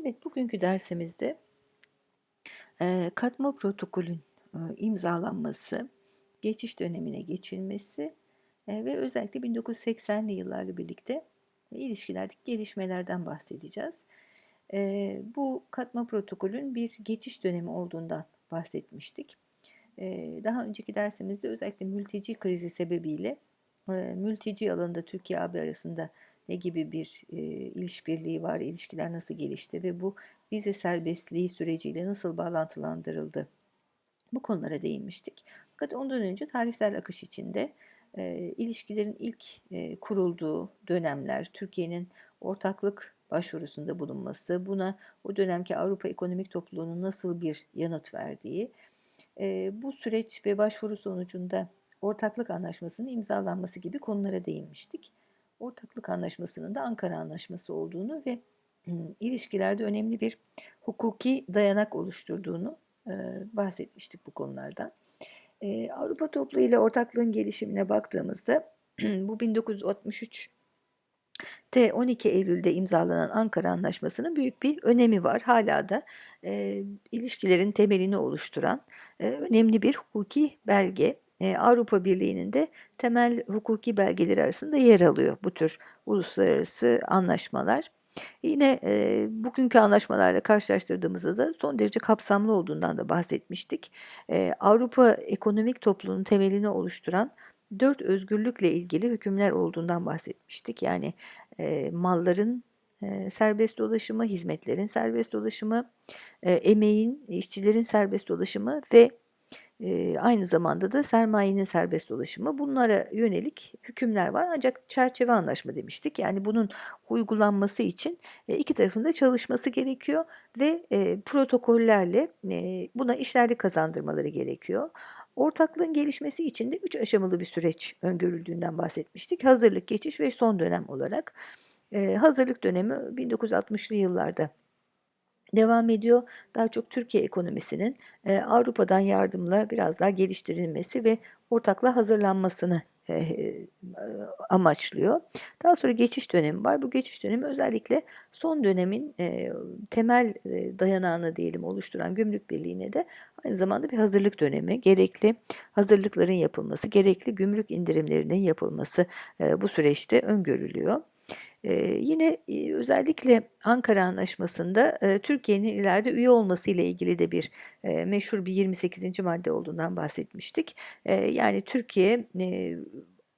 Evet, bugünkü dersimizde eee, katma protokolün eee, imzalanması, geçiş dönemine geçilmesi eee, ve özellikle 1980'li yıllarla birlikte ilişkilerdeki gelişmelerden bahsedeceğiz. Bu katma protokolün bir geçiş dönemi olduğundan bahsetmiştik. Daha önceki dersimizde özellikle mülteci krizi sebebiyle mülteci alanında Türkiye-AB arasında ne gibi bir eee işbirliği var, ilişkiler nasıl gelişti ve bu vize serbestliği süreciyle nasıl bağlantılandırıldı? Bu konulara değinmiştik. Fakat ondan önce tarihsel akış içinde eee, ilişkilerin ilk eee, kurulduğu dönemler, Türkiye'nin ortaklık başvurusunda bulunması, buna o dönemki Avrupa Ekonomik Topluluğu'nun nasıl bir yanıt verdiği, eee, bu süreç ve başvuru sonucunda ortaklık anlaşmasının imzalanması gibi konulara değinmiştik. Ortaklık anlaşmasının da Ankara Anlaşması olduğunu ve ilişkilerde önemli bir hukuki dayanak oluşturduğunu bahsetmiştik bu konulardan. Avrupa Topluluğu ile ortaklığın gelişimine baktığımızda bu 1963 T 12 Eylül'de imzalanan Ankara Anlaşması'nın büyük bir önemi var. Hala da eee, ilişkilerin temelini oluşturan eee, önemli bir hukuki belge. Eee, Avrupa Birliği'nin de temel hukuki belgeleri arasında yer alıyor bu tür uluslararası anlaşmalar. Yine eee, bugünkü anlaşmalarla karşılaştırdığımızda da son derece kapsamlı olduğundan da bahsetmiştik. Eee, Avrupa Ekonomik Topluluğu'nun temelini oluşturan dört özgürlükle ilgili hükümler olduğundan bahsetmiştik. Yani eee, malların eee, serbest dolaşımı, hizmetlerin serbest dolaşımı, eee, emeğin, işçilerin serbest dolaşımı ve eee, aynı zamanda da sermayenin serbest dolaşımı. Bunlara yönelik hükümler var. Ancak çerçeve anlaşma demiştik. Yani bunun uygulanması için e, iki tarafın da çalışması gerekiyor ve e, protokollerle e, buna işlerlik kazandırmaları gerekiyor. Ortaklığın gelişmesi için de üç aşamalı bir süreç öngörüldüğünden bahsetmiştik. Hazırlık, geçiş ve son dönem olarak. Eee, hazırlık dönemi 1960'lı yıllarda devam ediyor. Daha çok Türkiye ekonomisinin eee, Avrupa'dan yardımla biraz daha geliştirilmesi ve ortaklığa hazırlanmasını eee, amaçlıyor. Daha sonra geçiş dönemi var. Bu geçiş dönemi özellikle son dönemin eee, temel eee, dayanağını diyelim oluşturan Gümrük Birliği'ne de aynı zamanda bir hazırlık dönemi. Gerekli hazırlıkların yapılması, gerekli gümrük indirimlerinin yapılması eee, bu süreçte öngörülüyor. Eee, yine özellikle Ankara Anlaşması'nda eee, Türkiye'nin ileride üye olması ile ilgili de bir eee, meşhur bir 28. madde olduğundan bahsetmiştik. Eee, yani Türkiye eee,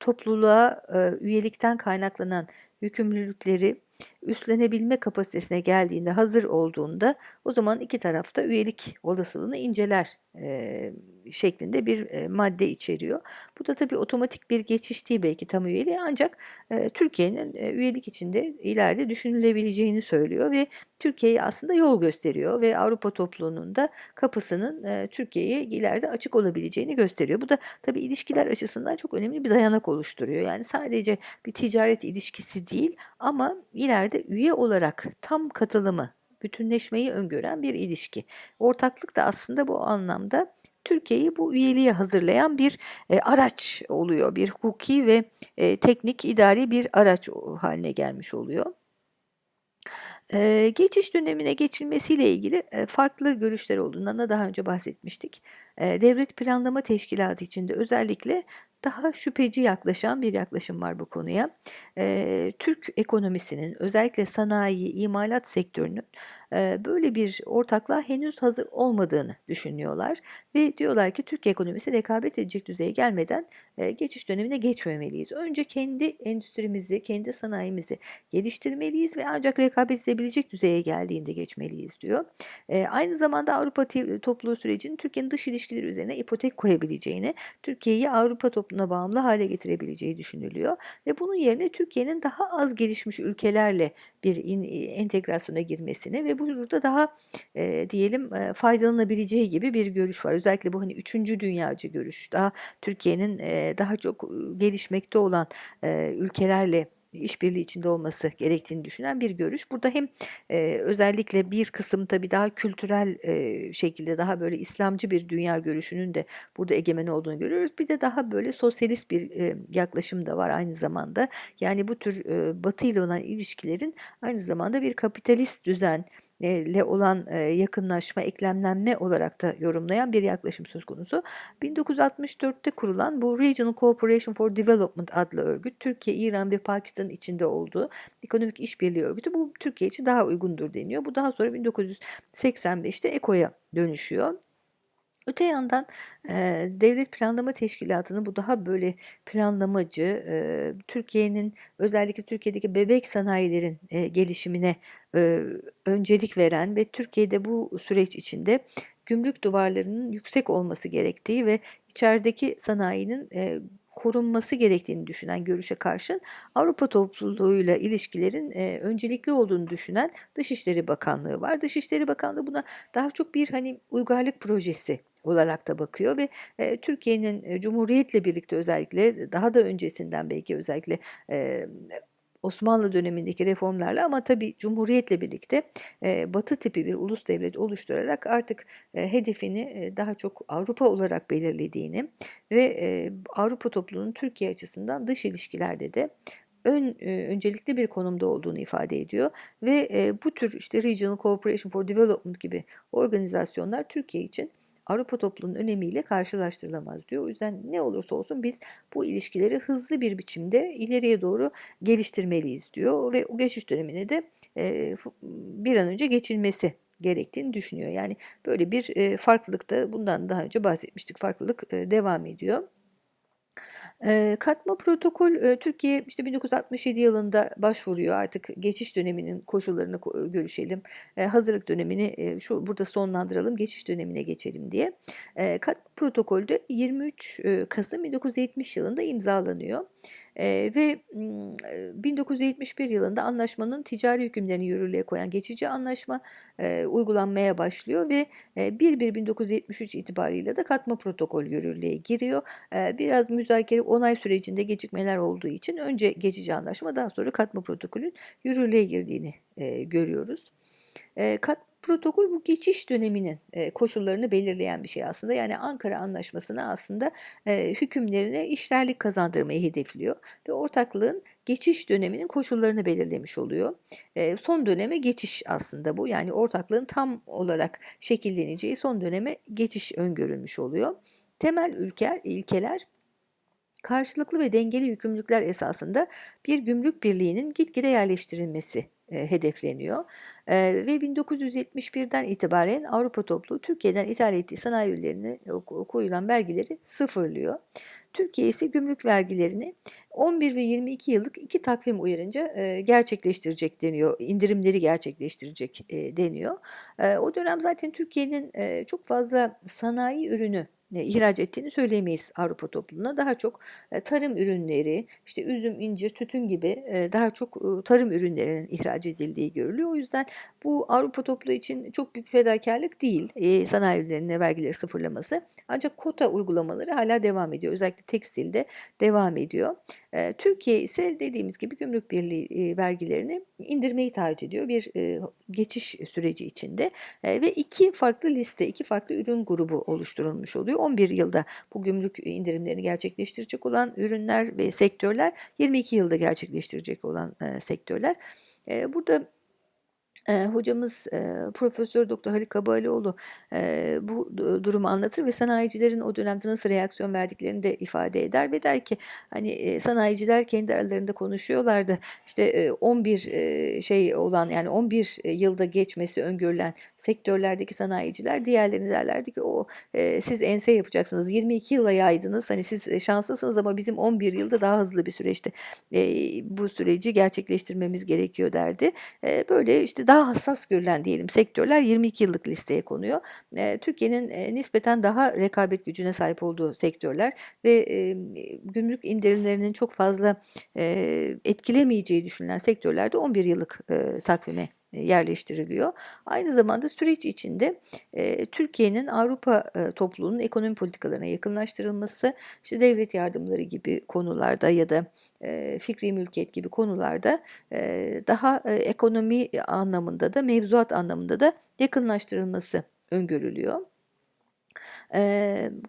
topluluğa eee, üyelikten kaynaklanan yükümlülükleri üstlenebilme kapasitesine geldiğinde, hazır olduğunda o zaman iki taraf da üyelik olasılığını inceler eee, şeklinde bir eee, madde içeriyor. Bu da tabii otomatik bir geçiş değil belki tam üyeliğe ancak eee, Türkiye'nin eee, üyelik içinde ileride düşünülebileceğini söylüyor ve Türkiye'ye aslında yol gösteriyor ve Avrupa topluluğunun da kapısının Türkiye'ye ileride açık olabileceğini gösteriyor. Bu da tabii ilişkiler açısından çok önemli bir dayanak oluşturuyor. Yani sadece bir ticaret ilişkisi değil ama ileride üye olarak tam katılımı, bütünleşmeyi öngören bir ilişki. Ortaklık da aslında bu anlamda Türkiye'yi bu üyeliğe hazırlayan bir eee, araç oluyor. Bir hukuki ve eee, teknik idari bir araç haline gelmiş oluyor. Eee, geçiş dönemine geçilmesiyle ilgili eee, farklı görüşler olduğundan da daha önce bahsetmiştik. Eee, Devlet Planlama Teşkilatı içinde özellikle daha şüpheci yaklaşan bir yaklaşım var bu konuya. Eee, Türk ekonomisinin özellikle sanayi, imalat sektörünün böyle bir ortaklığa henüz hazır olmadığını düşünüyorlar ve diyorlar ki Türk ekonomisi rekabet edecek düzeye gelmeden geçiş dönemine geçmemeliyiz. Önce kendi endüstrimizi, kendi sanayimizi geliştirmeliyiz ve ancak rekabet edebilecek düzeye geldiğinde geçmeliyiz diyor. Aynı zamanda Avrupa topluluğu sürecinin Türkiye'nin dış ilişkileri üzerine ipotek koyabileceğini, Türkiye'yi Avrupa topluluğuna bağımlı hale getirebileceği düşünülüyor ve bunun yerine Türkiye'nin daha az gelişmiş ülkelerle bir entegrasyona girmesini ve burada daha e, diyelim e, faydalanabileceği gibi bir görüş var. Özellikle bu hani üçüncü dünyacı görüş. Daha Türkiye'nin e, daha çok gelişmekte olan e, ülkelerle işbirliği içinde olması gerektiğini düşünen bir görüş. Burada hem e, özellikle bir kısım tabii daha kültürel e, şekilde daha böyle İslamcı bir dünya görüşünün de burada egemen olduğunu görüyoruz. Bir de daha böyle sosyalist bir e, yaklaşım da var aynı zamanda. Yani bu tür e, Batı ile olan ilişkilerin aynı zamanda bir kapitalist düzen ile olan, yakınlaşma, eklemlenme olarak da yorumlayan bir yaklaşım söz konusu. 1964'te kurulan bu Regional Cooperation for Development adlı örgüt, Türkiye, İran ve Pakistan'ın içinde olduğu ekonomik işbirliği örgütü. Bu Türkiye için daha uygundur deniyor. Bu daha sonra 1985'te ECO'ya dönüşüyor. Öte yandan, eee, Devlet Planlama Teşkilatı'nın bu daha böyle planlamacı, eee, Türkiye'nin özellikle Türkiye'deki bebek sanayilerin, eee, gelişimine, eee, öncelik veren ve Türkiye'de bu süreç içinde gümrük duvarlarının yüksek olması gerektiği ve içerideki sanayinin, eee, korunması gerektiğini düşünen görüşe karşın Avrupa topluluğuyla ilişkilerin, eee, öncelikli olduğunu düşünen Dışişleri Bakanlığı var. Dışişleri Bakanlığı buna daha çok bir, hani, uygarlık projesi olarak da bakıyor ve, eee, Türkiye'nin, eee, Cumhuriyet'le birlikte özellikle daha da öncesinden belki özellikle, emm, Osmanlı dönemindeki reformlarla ama tabii Cumhuriyet'le birlikte, eee, Batı tipi bir ulus devlet oluşturarak artık, eee, hedefini, eee, daha çok Avrupa olarak belirlediğini ve, eee, Avrupa topluluğunun Türkiye açısından dış ilişkilerde de ön eee, öncelikli bir konumda olduğunu ifade ediyor ve, eee, bu tür işte Regional Cooperation for Development gibi organizasyonlar Türkiye için Avrupa topluluğunun önemiyle karşılaştırılamaz diyor. O yüzden ne olursa olsun biz bu ilişkileri hızlı bir biçimde ileriye doğru geliştirmeliyiz diyor ve o geçiş dönemine de fu bir an önce geçilmesi gerektiğini düşünüyor. Yani böyle bir, eee, farklılık da bundan daha önce bahsetmiştik. Farklılık, eee, devam ediyor. Katma protokol, Türkiye işte 1967 yılında başvuruyor. Artık geçiş döneminin koşullarını ko görüşelim. Hazırlık dönemini, şu burada sonlandıralım, geçiş dönemine geçelim diye. Katma protokol de 23, eee, Kasım 1970 yılında imzalanıyor. Eee, ve, ımm, eee, 1971 yılında anlaşmanın ticari hükümlerini yürürlüğe koyan geçici anlaşma, eee, uygulanmaya başlıyor ve, eee, 1.1.1973 itibarıyla da katma protokol yürürlüğe giriyor. Biraz müzakere, onay sürecinde gecikmeler olduğu için önce geçici anlaşma daha sonra katma protokolün yürürlüğe girdiğini, görüyoruz. Katma protokol bu geçiş döneminin, eee, koşullarını belirleyen bir şey aslında. Yani Ankara Anlaşması'na aslında, eee, hükümlerine işlerlik kazandırmayı hedefliyor ve ortaklığın geçiş döneminin koşullarını belirlemiş oluyor. Eee, son döneme geçiş aslında bu. Yani ortaklığın tam olarak şekilleneceği son döneme geçiş öngörülmüş oluyor. Temel ülker ilkeler karşılıklı ve dengeli yükümlülükler esasında bir gümrük birliğinin gitgide yerleştirilmesi, eee, hedefleniyor. Eee, ve 1971'den itibaren Avrupa topluluğu Türkiye'den ithal ettiği sanayi ürünlerine ko koyulan vergileri sıfırlıyor. Türkiye ise gümrük vergilerini 11 ve 22 yıllık 2 takvim uyarınca, eee, gerçekleştirecek deniyor, indirimleri gerçekleştirecek, eee, deniyor. Eee, o dönem zaten Türkiye'nin, eee, çok fazla sanayi ürünü, ihraç ettiğini söyleyemeyiz Avrupa topluluğuna. Daha çok, tarım ürünleri, işte üzüm, incir, tütün gibi, daha çok, tarım ürünlerinin ihraç edildiği görülüyor. O yüzden bu Avrupa topluluğu için çok büyük fedakârlık değil, sanayi ürünlerine vergileri sıfırlaması. Ancak kota uygulamaları hâlâ devam ediyor. Özellikle tekstilde devam ediyor. Türkiye ise dediğimiz gibi gümrük birliği, vergilerini indirmeyi taahhüt ediyor bir, geçiş süreci içinde, ve 2 farklı liste, 2 farklı ürün grubu oluşturulmuş oluyor. 11 yılda bu gümrük indirimlerini gerçekleştirecek olan ürünler ve sektörler, 22 yılda gerçekleştirecek olan, sektörler. Burada Eee, hocamız, eee, Profesör Doktor Haluk Kabalioğlu, eee, bu du durumu anlatır ve sanayicilerin o dönemde nasıl reaksiyon verdiklerini de ifade eder ve der ki, hani, eee, sanayiciler kendi aralarında konuşuyorlardı. İşte, eee, 11, eee, şey olan yani 11 yılda geçmesi öngörülen sektörlerdeki sanayiciler diğerlerine derlerdi ki, "O, eee, siz ense yapacaksınız, 22 yıla yaydınız, hani, siz, şanslısınız ama bizim 11 yılda daha hızlı bir süreçte, eee, bu süreci gerçekleştirmemiz gerekiyor." derdi. Eee, böyle, işte, daha hassas görülen diyelim sektörler 22 yıllık listeye konuyor. Eee, Türkiye'nin, eee, nispeten daha rekabet gücüne sahip olduğu sektörler ve, emm, gümrük indirimlerinin çok fazla, eee, etkilemeyeceği düşünülen sektörler de 11 yıllık, eee, takvime, yerleştiriliyor. Aynı zamanda süreç içinde, eee, Türkiye'nin Avrupa, eee, topluluğunun ekonomi politikalarına yakınlaştırılması, işte, devlet yardımları gibi konularda ya da, eee, fikri mülkiyet gibi konularda, eee, daha, ekonomi anlamında da mevzuat anlamında da yakınlaştırılması öngörülüyor.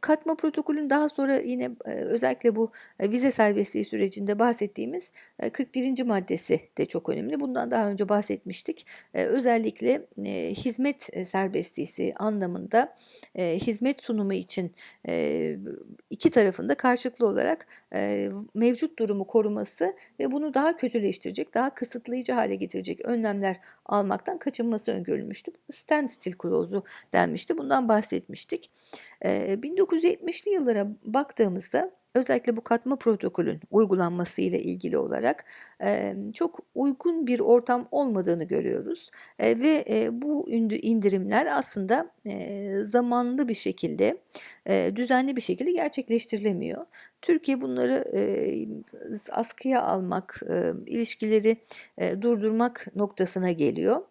Katma protokolün daha sonra yine, özellikle bu, vize serbestliği sürecinde bahsettiğimiz, eee, 41. maddesi de çok önemli. Bundan daha önce bahsetmiştik. Özellikle, hizmet, eee, serbestisi anlamında, hizmet sunumu için, eee, 2 tarafın da karşılıklı olarak, mevcut durumu koruması ve bunu daha kötüleştirecek, daha kısıtlayıcı hâle getirecek önlemler almaktan kaçınması öngörülmüştü. Standstill Clause'u denmişti. Bundan bahsetmiştik. Eee, 1970'li yıllara baktığımızda özellikle bu katma protokolün uygulanmasıyla ilgili olarak, çok uygun bir ortam olmadığını görüyoruz, ve, bu indirimler aslında, zamanlı bir şekilde, düzenli bir şekilde gerçekleştirilemiyor. Türkiye bunları, askıya almak, ilişkileri, durdurmak noktasına geliyor.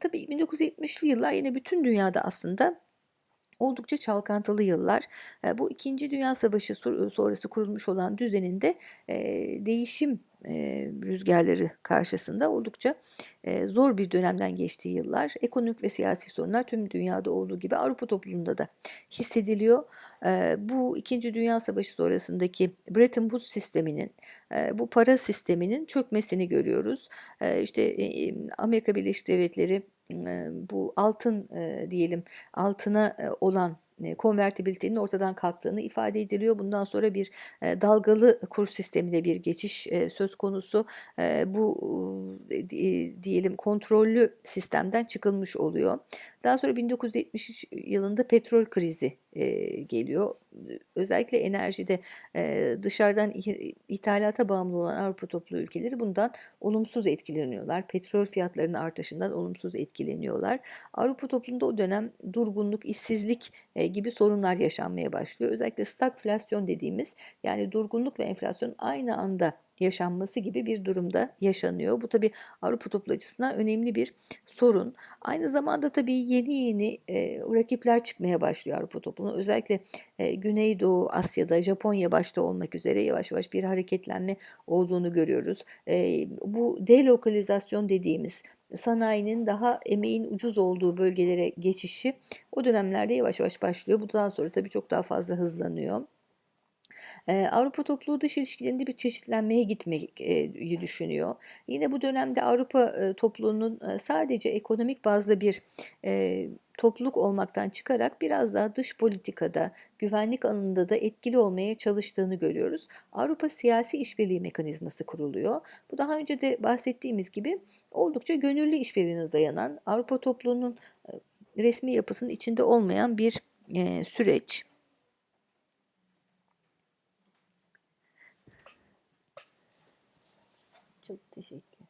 Tabii 1970'li yıllar yine bütün dünyada aslında oldukça çalkantılı yıllar. Bu 2. Dünya Savaşı so sonrası kurulmuş olan düzenin de, eee, değişim, eee, rüzgârları karşısında oldukça, zor bir dönemden geçtiği yıllar. Ekonomik ve siyasi sorunlar tüm dünyada olduğu gibi Avrupa toplumunda da hissediliyor. Bu 2. Dünya Savaşı sonrasındaki Bretton Woods sisteminin, bu para sisteminin çökmesini görüyoruz. İşte, Amerika Birleşik Devletleri, bu altın, diyelim, altına, olan, konvertibilitenin ortadan kalktığını ifade ediliyor. Bundan sonra bir, dalgalı kur sistemine bir geçiş, söz konusu. Bu, diyelim kontrollü sistemden çıkılmış oluyor. Daha sonra 1973 yılında petrol krizi, eee, geliyor. Özellikle enerjide, eee, dışarıdan ithalata bağımlı olan Avrupa topluluğu ülkeleri bundan olumsuz etkileniyorlar. Petrol fiyatlarının artışından olumsuz etkileniyorlar. Avrupa toplumunda o dönem durgunluk, işsizlik, eee, gibi sorunlar yaşanmaya başlıyor. Özellikle stagflasyon dediğimiz, yani durgunluk ve enflasyonun aynı anda yaşanması gibi bir durum da yaşanıyor. Bu tabii Avrupa topluluğu açısından önemli bir sorun. Aynı zamanda tabii yeni yeni, eee, rakipler çıkmaya başlıyor Avrupa topluluğuna. Özellikle, eee, Güneydoğu Asya'da, Japonya başta olmak üzere yavaş yavaş bir hareketlenme olduğunu görüyoruz. Eee, bu delokalizasyon dediğimiz sanayinin daha emeğin ucuz olduğu bölgelere geçişi o dönemlerde yavaş yavaş başlıyor. Bu daha sonra tabii çok daha fazla hızlanıyor. Avrupa topluluğu dış ilişkilerinde bir çeşitlenmeye gitmek eee, yi düşünüyor. Yine bu dönemde Avrupa, topluluğunun, sadece ekonomik bazda bir, topluluk olmaktan çıkarak biraz daha dış politikada, güvenlik alanında da etkili olmaya çalıştığını görüyoruz. Avrupa Siyasi İşbirliği Mekanizması kuruluyor. Bu daha önce de bahsettiğimiz gibi oldukça gönüllü işbirliğine dayanan, Avrupa topluluğunun, eee, resmî yapısının içinde olmayan bir, süreç. Çok teşekkür